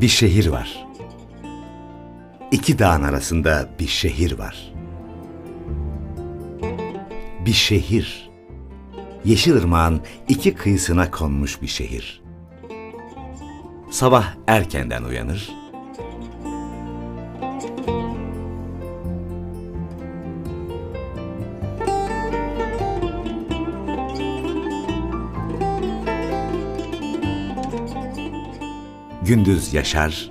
Bir şehir var. İki dağın arasında bir şehir var. Bir şehir. Yeşilırmağın iki kıyısına konmuş bir şehir. Sabah erkenden uyanır. Gündüz yaşar,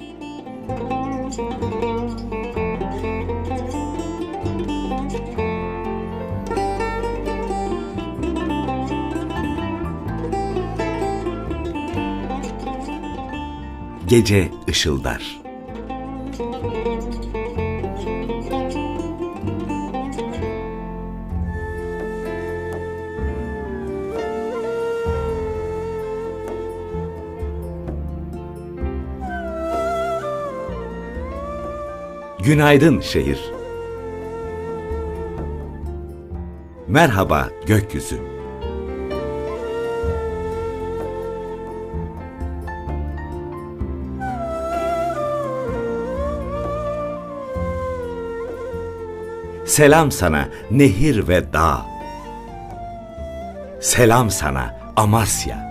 Gece ışıldar. Günaydın şehir. Merhaba gökyüzü. Selam sana nehir ve dağ. Selam sana Amasya.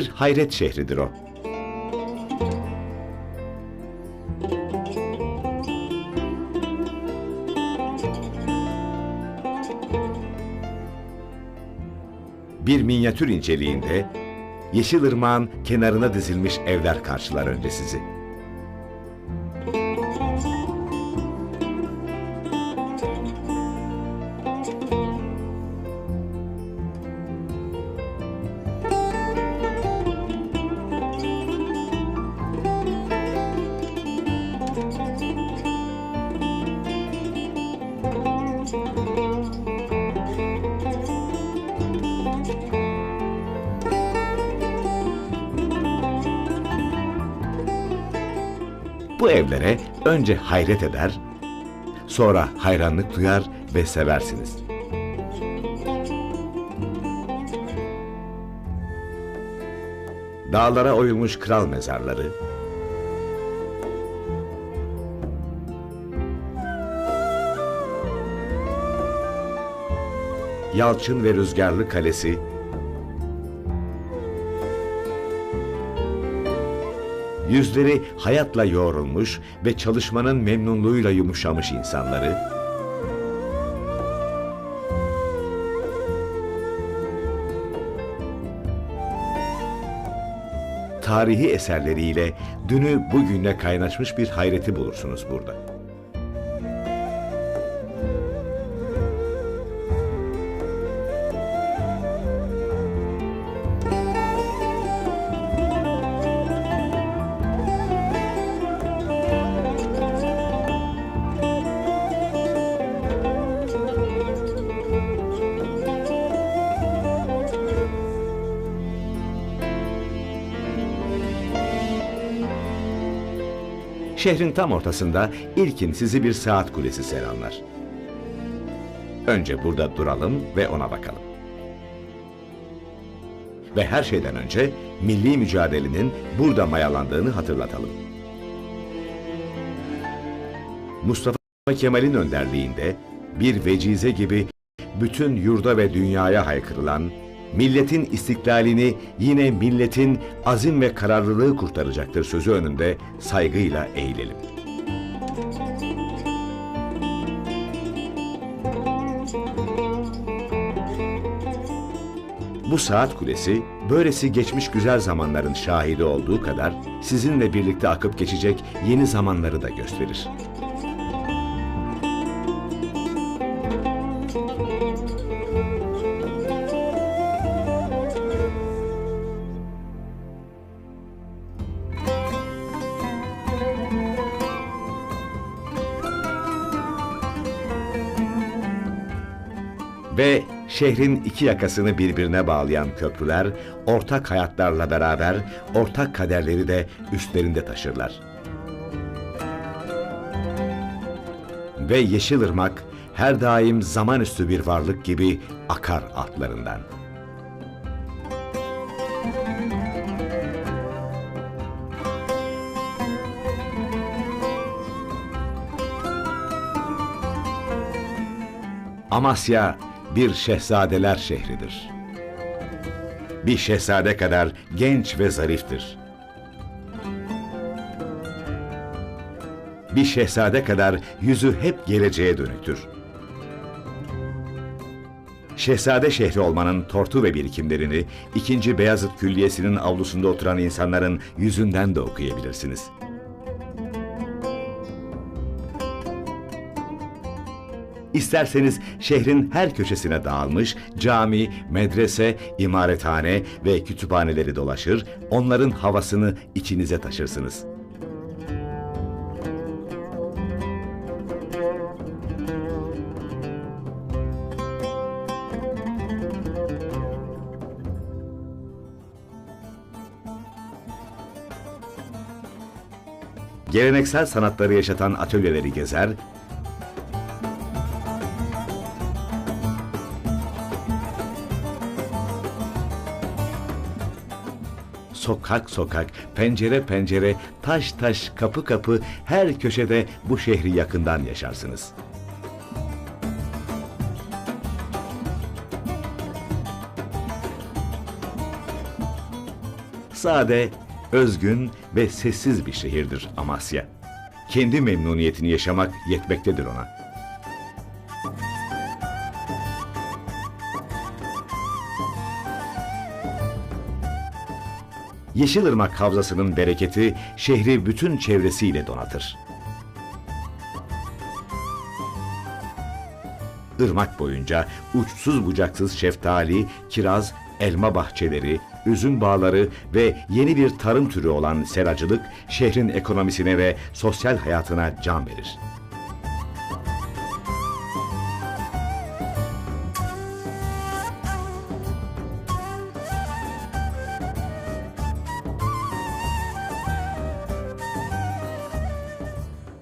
Bir hayret şehridir o. Bir minyatür inceliğinde Yeşilırmağın kenarına dizilmiş evler karşılar önce sizi. Bu evlere önce hayret eder, sonra hayranlık duyar ve seversiniz. Dağlara oyulmuş kral mezarları, Yalçın ve Rüzgarlı Kalesi, yüzleri hayatla yoğrulmuş ve çalışmanın memnunluğuyla yumuşamış insanları, tarihi eserleriyle dünü bugünle kaynaşmış bir hayreti bulursunuz burada. Şehrin tam ortasında ilkin sizi bir saat kulesi selamlar. Önce burada duralım ve ona bakalım. Ve her şeyden önce milli mücadelenin burada mayalandığını hatırlatalım. Mustafa Kemal'in önderliğinde bir vecize gibi bütün yurda ve dünyaya haykırılan, milletin istiklalini yine milletin azim ve kararlılığı kurtaracaktır sözü önünde saygıyla eğilelim. Bu saat kulesi, böylesi geçmiş güzel zamanların şahidi olduğu kadar sizinle birlikte akıp geçecek yeni zamanları da gösterir. Ve şehrin iki yakasını birbirine bağlayan köprüler, ortak hayatlarla beraber ortak kaderleri de üstlerinde taşırlar. Ve Yeşilırmak her daim zamanüstü bir varlık gibi akar altlarından. Amasya bir şehzadeler şehridir. Bir şehzade kadar genç ve zariftir. Bir şehzade kadar yüzü hep geleceğe dönüktür. Şehzade şehri olmanın tortu ve birikimlerini 2. Beyazıt Külliyesi'nin avlusunda oturan insanların yüzünden de okuyabilirsiniz. İsterseniz şehrin her köşesine dağılmış cami, medrese, imarethane ve kütüphaneleri dolaşır, onların havasını içinize taşırsınız. Geleneksel sanatları yaşatan atölyeleri gezer, sokak sokak, pencere pencere, taş taş, kapı kapı her köşede bu şehri yakından yaşarsınız. Sade, özgün ve sessiz bir şehirdir Amasya. Kendi memnuniyetini yaşamak yetmektedir ona. Yeşilırmak Havzası'nın bereketi şehri bütün çevresiyle donatır. Irmak boyunca uçsuz bucaksız şeftali, kiraz, elma bahçeleri, üzüm bağları ve yeni bir tarım türü olan seracılık şehrin ekonomisine ve sosyal hayatına can verir.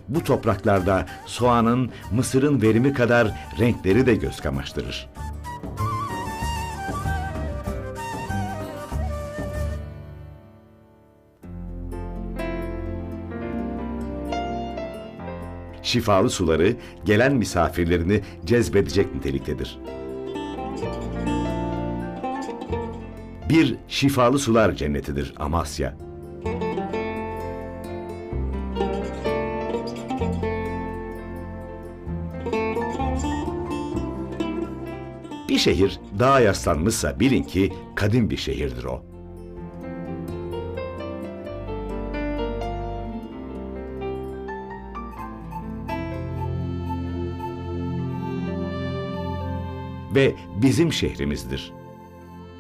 Bu topraklarda soğanın, mısırın verimi kadar renkleri de göz kamaştırır. Şifalı suları gelen misafirlerini cezbedecek niteliktedir. Bir şifalı sular cennetidir Amasya. Bir şehir dağa yaslanmışsa bilin ki kadim bir şehirdir o. Ve bizim şehrimizdir.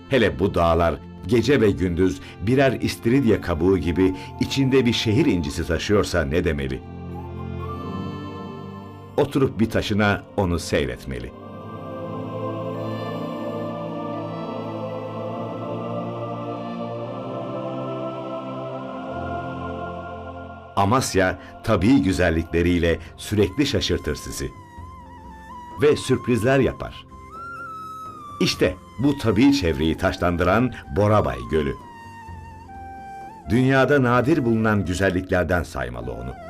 Hele bu dağlar gece ve gündüz birer istiridye kabuğu gibi içinde bir şehir incisi taşıyorsa ne demeli? Oturup bir taşına onu seyretmeli.'' Amasya tabii güzellikleriyle sürekli şaşırtır sizi. Ve sürprizler yapar. İşte bu tabii çevreyi taşlandıran Borabay Gölü. Dünyada nadir bulunan güzelliklerden saymalı onu.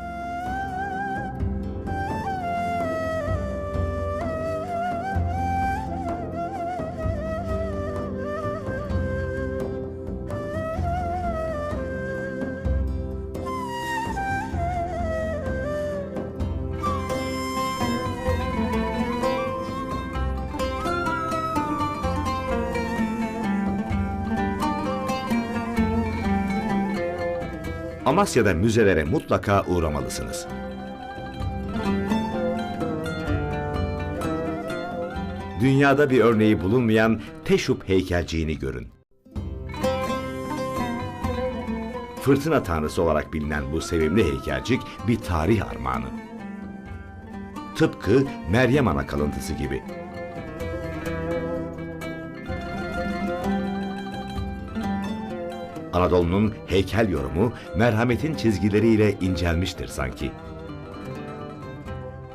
Amasya'da müzelere mutlaka uğramalısınız. Dünyada bir örneği bulunmayan Teşup heykelciğini görün. Fırtına tanrısı olarak bilinen bu sevimli heykelcik bir tarih armağanı. Tıpkı Meryem Ana kalıntısı gibi. Anadolu'nun heykel yorumu merhametin çizgileriyle incelmiştir sanki.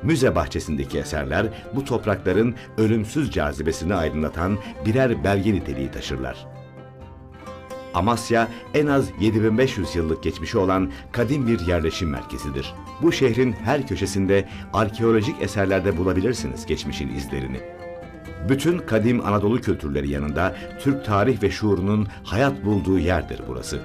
Müze bahçesindeki eserler bu toprakların ölümsüz cazibesini aydınlatan birer belge niteliği taşırlar. Amasya en az 7500 yıllık geçmişi olan kadim bir yerleşim merkezidir. Bu şehrin her köşesinde arkeolojik eserlerde bulabilirsiniz geçmişin izlerini. Bütün kadim Anadolu kültürleri yanında Türk tarih ve şuurunun hayat bulduğu yerdir burası.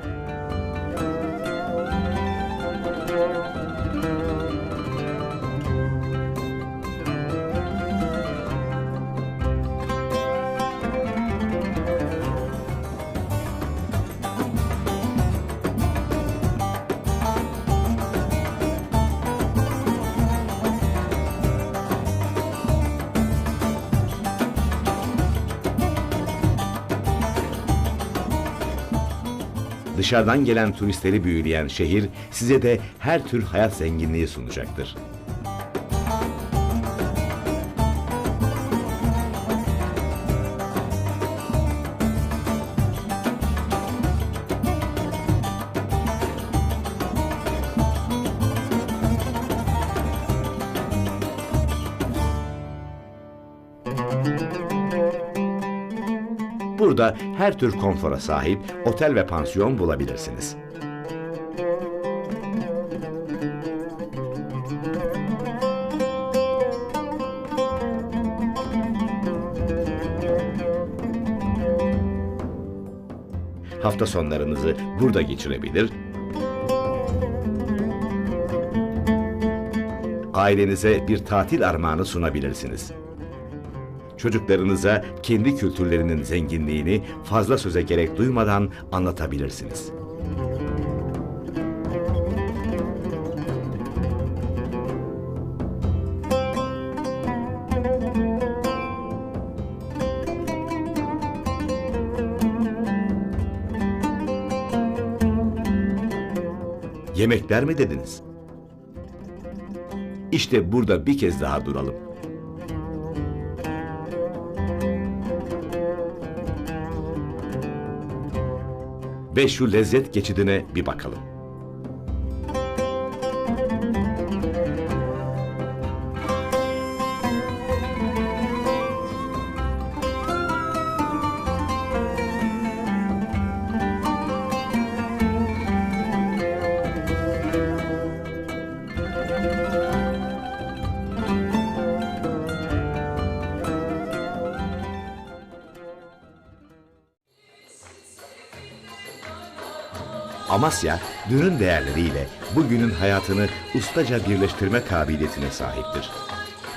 Dışarıdan gelen turistleri büyüleyen şehir size de her tür hayat zenginliği sunacaktır. Burada her tür konfora sahip otel ve pansiyon bulabilirsiniz. Hafta sonlarınızı burada geçirebilir, ailenize bir tatil armağanı sunabilirsiniz. Çocuklarınıza kendi kültürlerinin zenginliğini fazla söze gerek duymadan anlatabilirsiniz. Yemekler mi dediniz? İşte burada bir kez daha duralım. Ve şu lezzet geçidine bir bakalım. Amasya, dünün değerleriyle bugünün hayatını ustaca birleştirme kabiliyetine sahiptir.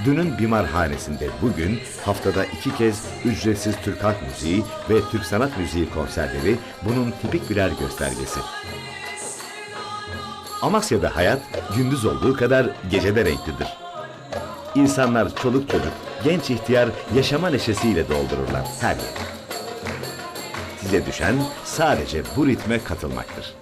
Dünün bimarhanesinde bugün haftada iki kez ücretsiz Türk halk müziği ve Türk sanat müziği konserleri bunun tipik birer göstergesi. Amasya'da hayat gündüz olduğu kadar gecede renklidir. İnsanlar çoluk çocuk, genç ihtiyar yaşama neşesiyle doldururlar her yeri. Size düşen sadece bu ritme katılmaktır.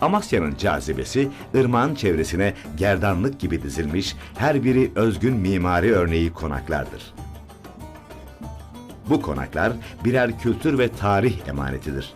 Amasya'nın cazibesi ırmağın çevresine gerdanlık gibi dizilmiş her biri özgün mimari örneği konaklardır. Bu konaklar birer kültür ve tarih emanetidir.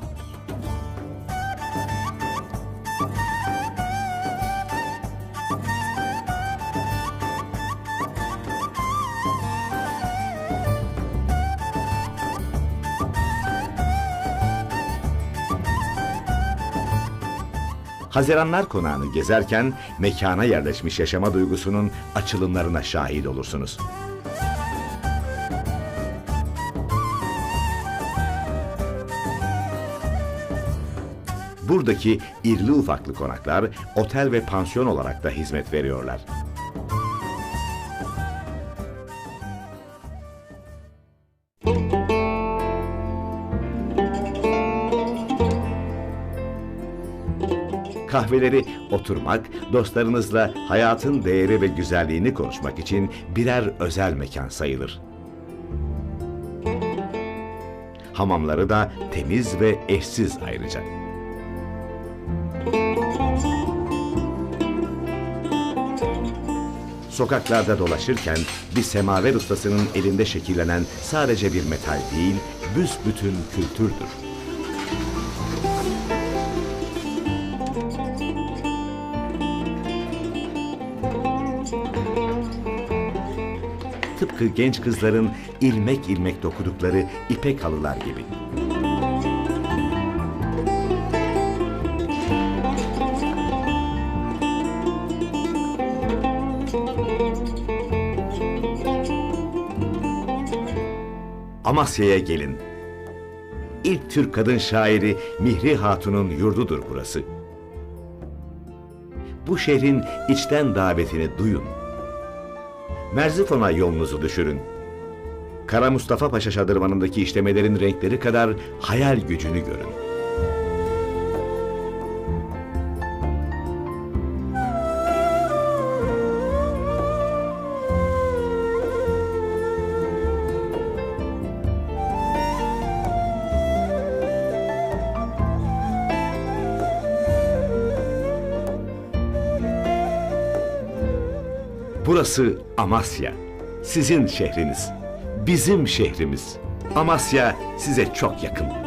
Haziranlar konağını gezerken mekana yerleşmiş yaşama duygusunun açılımlarına şahit olursunuz. Buradaki irli ufaklı konaklar otel ve pansiyon olarak da hizmet veriyorlar. Kahveleri oturmak, dostlarınızla hayatın değeri ve güzelliğini konuşmak için birer özel mekan sayılır. Hamamları da temiz ve eşsiz ayrıca. Sokaklarda dolaşırken bir semaver ustasının elinde şekillenen sadece bir metal değil, büsbütün kültürdür. Tıpkı genç kızların ilmek ilmek dokudukları ipek halılar gibi. Amasya'ya gelin. İlk Türk kadın şairi Mihri Hatun'un yurdudur burası. Bu şehrin içten davetini duyun. Merzifon'a yolunuzu düşürün. Kara Mustafa Paşa şadırvanındaki işlemelerin renkleri kadar hayal gücünü görün. Burası Amasya. Sizin şehriniz. Bizim şehrimiz. Amasya size çok yakın.